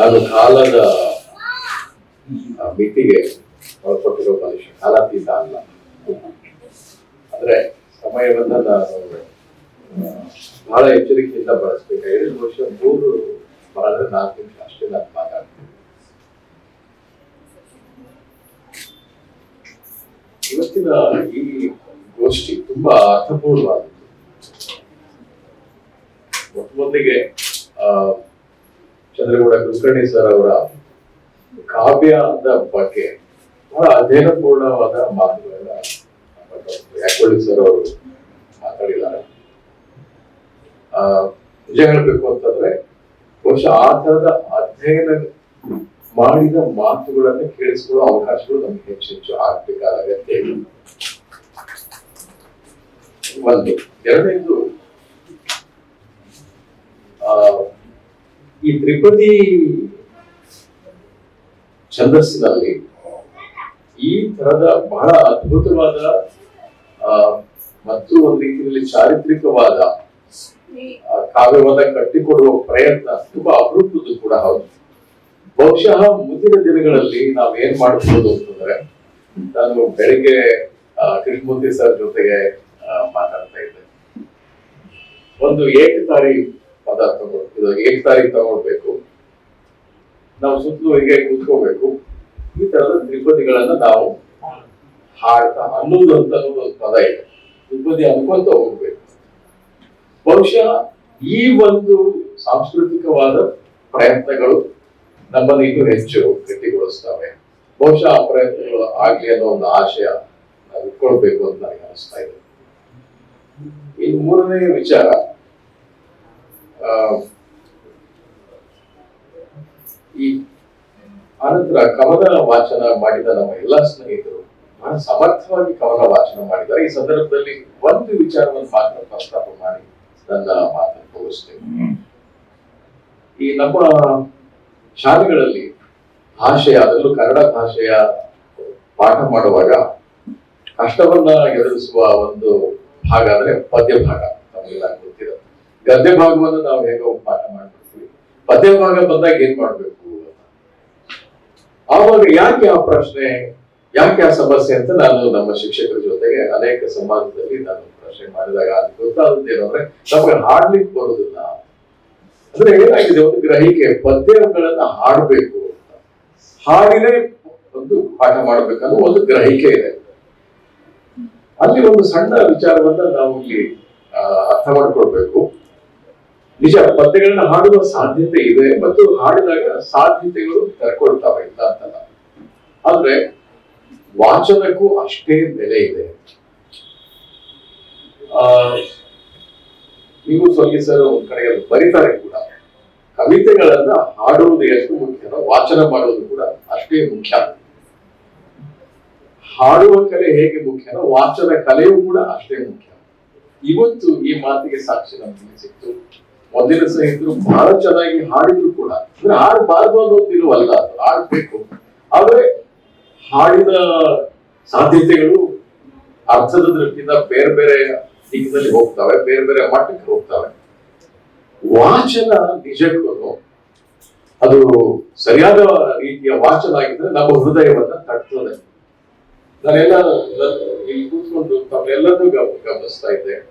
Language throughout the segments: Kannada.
ನಾನು ಕಾಲದ ಮಿತಿಗೆ ಒಳಪಟ್ಟಿರೋ ಮನುಷ್ಯ. ಕಾಲಾತೀತ ಅಲ್ಲ. ಆದ್ರೆ ಸಮಯವನ್ನ ನಾನು ಬಹಳ ಎಚ್ಚರಿಕೆಯಿಂದ ಬಳಸ್ಬೇಕು. ಐದು ವರ್ಷ, ಮೂರು ಬಹಳ ನಾಲ್ಕು ನಿಮಿಷ ಅಷ್ಟೇ ನಾನು ಮಾತಾಡ್ತೀನಿ. ಇವತ್ತಿನ ಈ ಗೋಷ್ಠಿ ತುಂಬಾ ಅರ್ಥಪೂರ್ಣವಾದದ್ದು ಚಂದ್ರಗೌಡ, ಕುಲಕರ್ಣಿ ಸರ್ ಅವರ ಕಾವ್ಯದ ಬಗ್ಗೆ ಬಹಳ ಅಧ್ಯಯನಪೂರ್ಣವಾದ ಮಾತುಗಳನ್ನ ಯಾಕೊಳ್ಳಿ ಸರ್ ಅವರು ಮಾತಾಡಿದ್ದಾರೆ. ನಿಜ ಹೇಳ್ಬೇಕು ಅಂತಂದ್ರೆ ಬಹುಶಃ ಆ ತರದ ಅಧ್ಯಯನ ಮಾಡಿದ ಮಾತುಗಳನ್ನ ಕೇಳಿಸಿಕೊಳ್ಳೋ ಅವಕಾಶಗಳು ನಮ್ಗೆ ಹೆಚ್ಚು ಹೆಚ್ಚು ಆಗ್ಬೇಕಾದ ಅಗತ್ಯ ಒಂದು. ಎರಡನೇದು, ಆ ಈ ತ್ರಿಪದಿ ಛಂದಸ್ಸಿನಲ್ಲಿ ಈ ತರದ ಬಹಳ ಅದ್ಭುತವಾದ ಮತ್ತು ಒಂದು ರೀತಿಯಲ್ಲಿ ಚಾರಿತ್ರಿಕವಾದ ಕಾವ್ಯವನ್ನ ಕಟ್ಟಿಕೊಡುವ ಪ್ರಯತ್ನ ತುಂಬಾ ಅಪರೂಪದ್ದು ಕೂಡ ಹೌದು. ಬಹುಶಃ ಮುಂದಿನ ದಿನಗಳಲ್ಲಿ ನಾವ್ ಏನ್ ಮಾಡಬಹುದು ಅಂತಂದ್ರೆ, ನಾನು ಬೆಳಿಗ್ಗೆ ಕೃಷ್ಣಮೂರ್ತಿ ಸರ್ ಜೊತೆಗೆ ಮಾತಾಡ್ತಾ ಇದ್ದೆ. ಒಂದು ಏಕತಾರಿ ಪದ ತಗೋ ಇದು ಏಕತಾರಿಗೆ ತಗೊಳ್ಬೇಕು. ನಾವು ಸುತ್ತಲೂ ಹೀಗೆ ಕೂತ್ಕೋಬೇಕು. ಈ ತರದ ತ್ರಿಪದಿಗಳನ್ನ ನಾವು ಹಾಡ್ತಾ ಅನ್ನೋದು ಅಂತ ಒಂದು ಪದ ಇದೆ. ತ್ರಿಪದಿ ಅನ್ಕೊಂತ ಹೋಗ್ಬೇಕು. ಬಹುಶಃ ಈ ಒಂದು ಸಾಂಸ್ಕೃತಿಕವಾದ ಪ್ರಯತ್ನಗಳು ನಮ್ಮನ್ನು ಇನ್ನೂ ಹೆಚ್ಚು ಗಟ್ಟಿಗೊಳಿಸ್ತವೆ. ಬಹುಶಃ ಆ ಪ್ರಯತ್ನಗಳು ಆಗ್ಲಿ ಅನ್ನೋ ಒಂದು ಆಶಯ ನಾವು ಇಟ್ಕೊಳ್ಬೇಕು ಅಂತ ನನಗೆ ಅನಿಸ್ತಾ ಇದೆ. ಇನ್ನು ಮೂರನೇ ವಿಚಾರ ಈ ಆನಂತರ ಕವನ ವಾಚನ ಮಾಡಿದ ನಮ್ಮ ಎಲ್ಲ ಸ್ನೇಹಿತರು ಬಹಳ ಸಮರ್ಥವಾಗಿ ಕವನ ವಾಚನ ಮಾಡಿದ್ದಾರೆ ಈ ಸಂದರ್ಭದಲ್ಲಿ ಒಂದು ವಿಚಾರವನ್ನು ಮಾತ್ರ ಪ್ರಸ್ತಾಪ ಮಾಡಿ ನನ್ನ ಮಾತನ್ನು ತೋರಿಸ್ತೇನೆ. ಈ ನಮ್ಮ ಶಾಲೆಗಳಲ್ಲಿ ಭಾಷೆಯ ಅದರಲ್ಲೂ ಕನ್ನಡ ಭಾಷೆಯ ಪಾಠ ಮಾಡುವಾಗ ಕಷ್ಟವನ್ನ ಎದುರಿಸುವ ಒಂದು ಭಾಗ ಅಂದ್ರೆ ಪದ್ಯ ಭಾಗ ನಮಗೆಲ್ಲ ಗದ್ಯ ಭಾಗವನ್ನು ನಾವು ಹೇಗೆ ಪಾಠ ಮಾಡ್ಬಿಡ್ತೀವಿ. ಪದ್ಯ ಭಾಗ ಬಂದಾಗ ಏನ್ ಮಾಡ್ಬೇಕು. ಆವಾಗ ಯಾಕೆ ಆ ಪ್ರಶ್ನೆ, ಯಾಕೆ ಆ ಸಮಸ್ಯೆ ಅಂತ ನಾನು ನಮ್ಮ ಶಿಕ್ಷಕರ ಜೊತೆಗೆ ಅನೇಕ ಸಮಾಜದಲ್ಲಿ ನಾನು ಪ್ರಶ್ನೆ ಮಾಡಿದಾಗ ಅದು ಗೊತ್ತಾದದ್ದೇನು ಅಂದ್ರೆ ನಮಗೆ ಹಾಡ್ಲಿಕ್ಕೆ ಬರುದಿಲ್ಲ. ಅಂದ್ರೆ ಏನಾಗಿದೆ, ಒಂದು ಗ್ರಹಿಕೆ, ಪದ್ಯಗಳನ್ನ ಹಾಡ್ಬೇಕು ಅಂತ. ಹಾಡಿನೇ ಒಂದು ಪಾಠ ಮಾಡ್ಬೇಕನ್ನೋ ಒಂದು ಗ್ರಹಿಕೆ ಇದೆ. ಅಲ್ಲಿ ಒಂದು ಸಣ್ಣ ವಿಚಾರವನ್ನ ನಾವು ಇಲ್ಲಿ ಅರ್ಥ ಮಾಡ್ಕೊಳ್ಬೇಕು. ನಿಜ ಪದ್ಯಗಳನ್ನ ಹಾಡುವ ಸಾಧ್ಯತೆ ಇದೆ ಮತ್ತು ಹಾಡಿದಾಗ ಸಾಧ್ಯತೆಗಳು ಕರ್ಕೊಳ್ತಾವೆ ಇಲ್ಲ ಅಂತಲ್ಲ ಆದ್ರೆ ವಾಚನಕ್ಕೂ ಅಷ್ಟೇ ಬೆಲೆ ಇದೆ. ಆ, ನೀವು ಸೊಲ್ಗಿ ಸರ್ ಒಂದ್ ಬರೀತಾರೆ ಕೂಡ. ಕವಿತೆಗಳನ್ನ ಹಾಡುವುದು ಎಷ್ಟು ಮುಖ್ಯನೋ ವಾಚನ ಮಾಡುವುದು ಕೂಡ ಅಷ್ಟೇ ಮುಖ್ಯ. ಹಾಡುವ ಕಲೆ ಹೇಗೆ ಮುಖ್ಯನೋ ವಾಚನ ಕಲೆಯೂ ಕೂಡ ಅಷ್ಟೇ ಮುಖ್ಯ. ಇವತ್ತು ಈ ಮಾತಿಗೆ ಸಾಕ್ಷಿ ನಮಗೆ ಸಿಕ್ತು. ಮೊದಲಿನ ಸ್ನೇಹಿತರು ಬಹಳ ಚೆನ್ನಾಗಿ ಹಾಡಿದ್ರು ಕೂಡ. ಅಂದ್ರೆ ಹಾಡಬಾರ್ದು ಅನ್ನೋದು ಅದು ಹಾಡ್ಬೇಕು. ಆದ್ರೆ ಹಾಡಿನ ಸಾಧ್ಯತೆಗಳು ಅರ್ಥದ ದೃಷ್ಟಿಯಿಂದ ಬೇರೆ ಬೇರೆ ದಿಕ್ಕಿನಲ್ಲಿ ಹೋಗ್ತವೆ, ಬೇರೆ ಬೇರೆ ಮಟ್ಟಕ್ಕೆ ಹೋಗ್ತವೆ. ವಾಚನ ನಿಜಕ್ಕೂ ಅದು ಸರಿಯಾದ ರೀತಿಯ ವಾಚನ ಆಗಿದ್ರೆ ನಮ್ಮ ಹೃದಯವನ್ನ ತಟ್ತದೆ. ನಾನೆಲ್ಲ ಇಲ್ಲಿ ಕೂತ್ಕೊಂಡು ತಮ್ಮೆಲ್ಲರನ್ನೂ ಗಮ- ಗಮನಿಸ್ತಾ ಇದ್ದೆ.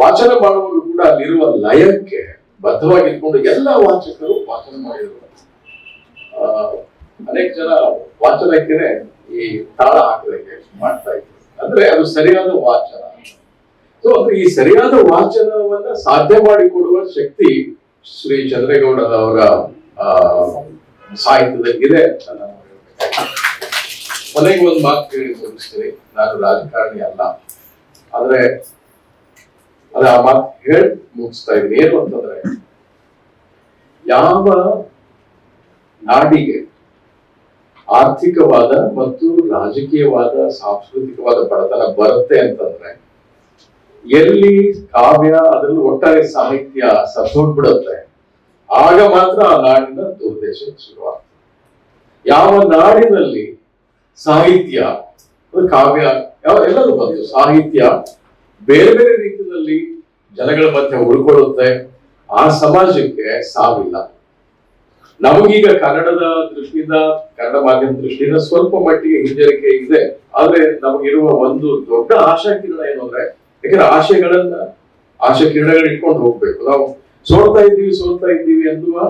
ವಾಚನ ಮಾಡುವಾಗ ಕೂಡ ಅಲ್ಲಿರುವ ಲಯಕ್ಕೆ ಬದ್ಧವಾಗಿ ಇಟ್ಕೊಂಡು ಎಲ್ಲ ವಾಚಕರು ವಾಚನ ಮಾಡಿದರು ಅನೇಕ ಜನ ವಾಚನಕ್ಕೆ ಈ ತಾಳ ಹಾಕಲಿಕ್ಕೆ ಮಾಡ್ತಾ ಇದ್ರು. ಅಂದ್ರೆ ಅದು ಸರಿಯಾದ ವಾಚನ. ಸೊ ಅಂದ್ರೆ ಈ ಸರಿಯಾದ ವಾಚನವನ್ನ ಸಾಧ್ಯ ಮಾಡಿಕೊಡುವ ಶಕ್ತಿ ಶ್ರೀ ಚಂದ್ರೇಗೌಡರವರ, ಆ ಸಾಹಿತ್ಯದಲ್ಲಿ ಇದೆ ಅಂತ ನಾನು ಹೇಳ್ಬೇಕು. ಕೊನೆಗೆ ಒಂದು ಮಾತು ಕೇಳಿ ತೋರಿಸ್ತೀನಿ. ನಾನು ರಾಜಕಾರಣಿ ಅಲ್ಲ. ಆದ್ರೆ, ಅದ ಆ ಮಾತು ಹೇಳಿ ಮುಗಿಸ್ತಾ ಇದ್ದೀನಿ. ಏನು ಅಂತಂದ್ರೆ ಯಾವ ನಾಡಿಗೆ ಆರ್ಥಿಕವಾದ ಮತ್ತು ರಾಜಕೀಯವಾದ, ಸಾಂಸ್ಕೃತಿಕವಾದ ಬಡತನ ಬರುತ್ತೆ ಅಂತಂದ್ರೆ, ಎಲ್ಲಿ ಕಾವ್ಯ ಅದರಲ್ಲೂ ಒಟ್ಟಾರೆ ಸಾಹಿತ್ಯ ಸತ್ತೋಗ್ಬಿಡುತ್ತೆ, ಆಗ ಮಾತ್ರ ಆ ನಾಡಿನ ದುರ್ದೇಶ ಶುರುವಾಗ್ತದೆ. ಯಾವ ನಾಡಿನಲ್ಲಿ ಸಾಹಿತ್ಯ ಕಾವ್ಯ, ಯಾವ ಎಲ್ಲರೂ ಬಂತು ಸಾಹಿತ್ಯ ಬೇರೆ ಬೇರೆ ರೀತಿಯಲ್ಲಿ ಜನಗಳ ಮಧ್ಯೆ ಉಳ್ಕೊಳ್ಳುತ್ತೆ ಆ ಸಮಾಜಕ್ಕೆ ಸಾವಿಲ್ಲ. ನಮಗೀಗ ಕನ್ನಡದ ದೃಷ್ಟಿಯಿಂದ, ಕನ್ನಡ ಮಾಧ್ಯಮ ದೃಷ್ಟಿಯಿಂದ ಸ್ವಲ್ಪ ಮಟ್ಟಿಗೆ ಹಿಂಜರಿಕೆ ಇದೆ. ಆದ್ರೆ ನಮಗಿರುವ ಒಂದು ದೊಡ್ಡ ಆಶಾ ಕಿರಣ ಏನು ಅಂದ್ರೆ, ಯಾಕಂದ್ರೆ ಆಶೆಗಳನ್ನ, ಆಶೆ ಕಿರಣಗಳು ಇಟ್ಕೊಂಡು ಹೋಗ್ಬೇಕು. ನಾವು ಸೋಲ್ತಾ ಇದ್ದೀವಿ ಸೋಲ್ತಾ ಇದ್ದೀವಿ ಅನ್ನುವ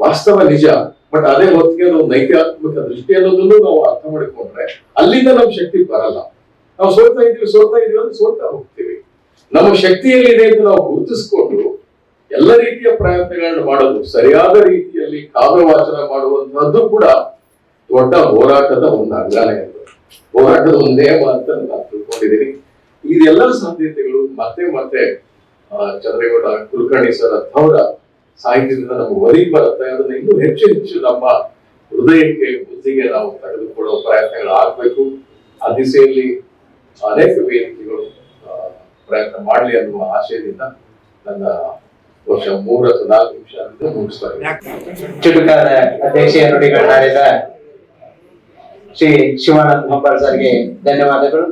ವಾಸ್ತವ ನಿಜ. ಬಟ್ ಅದೇ ಹೊತ್ತಿಗೆ ನಾವು ನೈತಿಕಾತ್ಮಕ ದೃಷ್ಟಿ ಅನ್ನೋದನ್ನು ನಾವು ಅರ್ಥ ಮಾಡಿಕೊಂಡ್ರೆ ಅಲ್ಲಿಂದ ನಮ್ ಶಕ್ತಿ ಬರಲ್ಲ. ನಾವು ಸೋಲ್ತಾ ಇದ್ದೀವಿ ಸೋಲ್ತಾ ಇದೀವಿ ಅಂದ್ರೆ ಸೋಲ್ತಾ ಹೋಗ್ತೀವಿ. ನಮ್ಮ ಶಕ್ತಿಯಲ್ಲಿದೆ ಅಂತ ನಾವು ಗುರುತಿಸ್ಕೊಂಡು ಎಲ್ಲ ರೀತಿಯ ಪ್ರಯತ್ನಗಳನ್ನು ಮಾಡೋದು, ಸರಿಯಾದ ರೀತಿಯಲ್ಲಿ ಕಾವ್ಯ ವಾಚನ ಮಾಡುವಂತಹದ್ದು ಕೂಡ ದೊಡ್ಡ ಹೋರಾಟದ ಒಂದು ಅಂಗಾನ ಎಂದು ಹೋರಾಟದ ಒಂದೇ ಮಾತ್ರ ನಾನು ತಿಳ್ಕೊಂಡಿದ್ದೀನಿ. ಇದೆಲ್ಲ ಸಾಧ್ಯತೆಗಳು ಮತ್ತೆ ಮತ್ತೆ ಚಂದ್ರೇಗೌಡ ಕುಲಕರ್ಣಿ ಸರ್ ಅವರ ಸಾಹಿತ್ಯದಿಂದ ನಮ್ಗೆ ಒದಗಿ ಬರುತ್ತೆ. ಅದನ್ನ ಇನ್ನೂ ಹೆಚ್ಚು ಹೆಚ್ಚು ನಮ್ಮ ಹೃದಯಕ್ಕೆ, ಬುದ್ಧಿಗೆ ನಾವು ತೆಗೆದುಕೊಳ್ಳುವ ಪ್ರಯತ್ನಗಳು ಆಗ್ಬೇಕು. ಆ ದಿಸೆಯಲ್ಲಿ ಅನೇಕ ವೇದಿಕೆಗಳು ಪ್ರಯತ್ನ ಮಾಡಲಿ ಅನ್ನುವ ಆಶಯದಿಂದ ನನ್ನ ವರ್ಷ ಮೂರ ಅಥವಾ ನಾಲ್ಕು ನಿಮಿಷ ಮುಗಿಸ್ತಾ ಇದ್ದೀನಿ. ಚುಟುಕಾದ ಅಧ್ಯಕ್ಷೀಯ ನುಡಿಗಳನ್ನಾಡಿದ ಶ್ರೀ ಶಿವಾನಂದ್ ಹಂಬಾಳ್ ಸರ್ಗೆ ಧನ್ಯವಾದಗಳು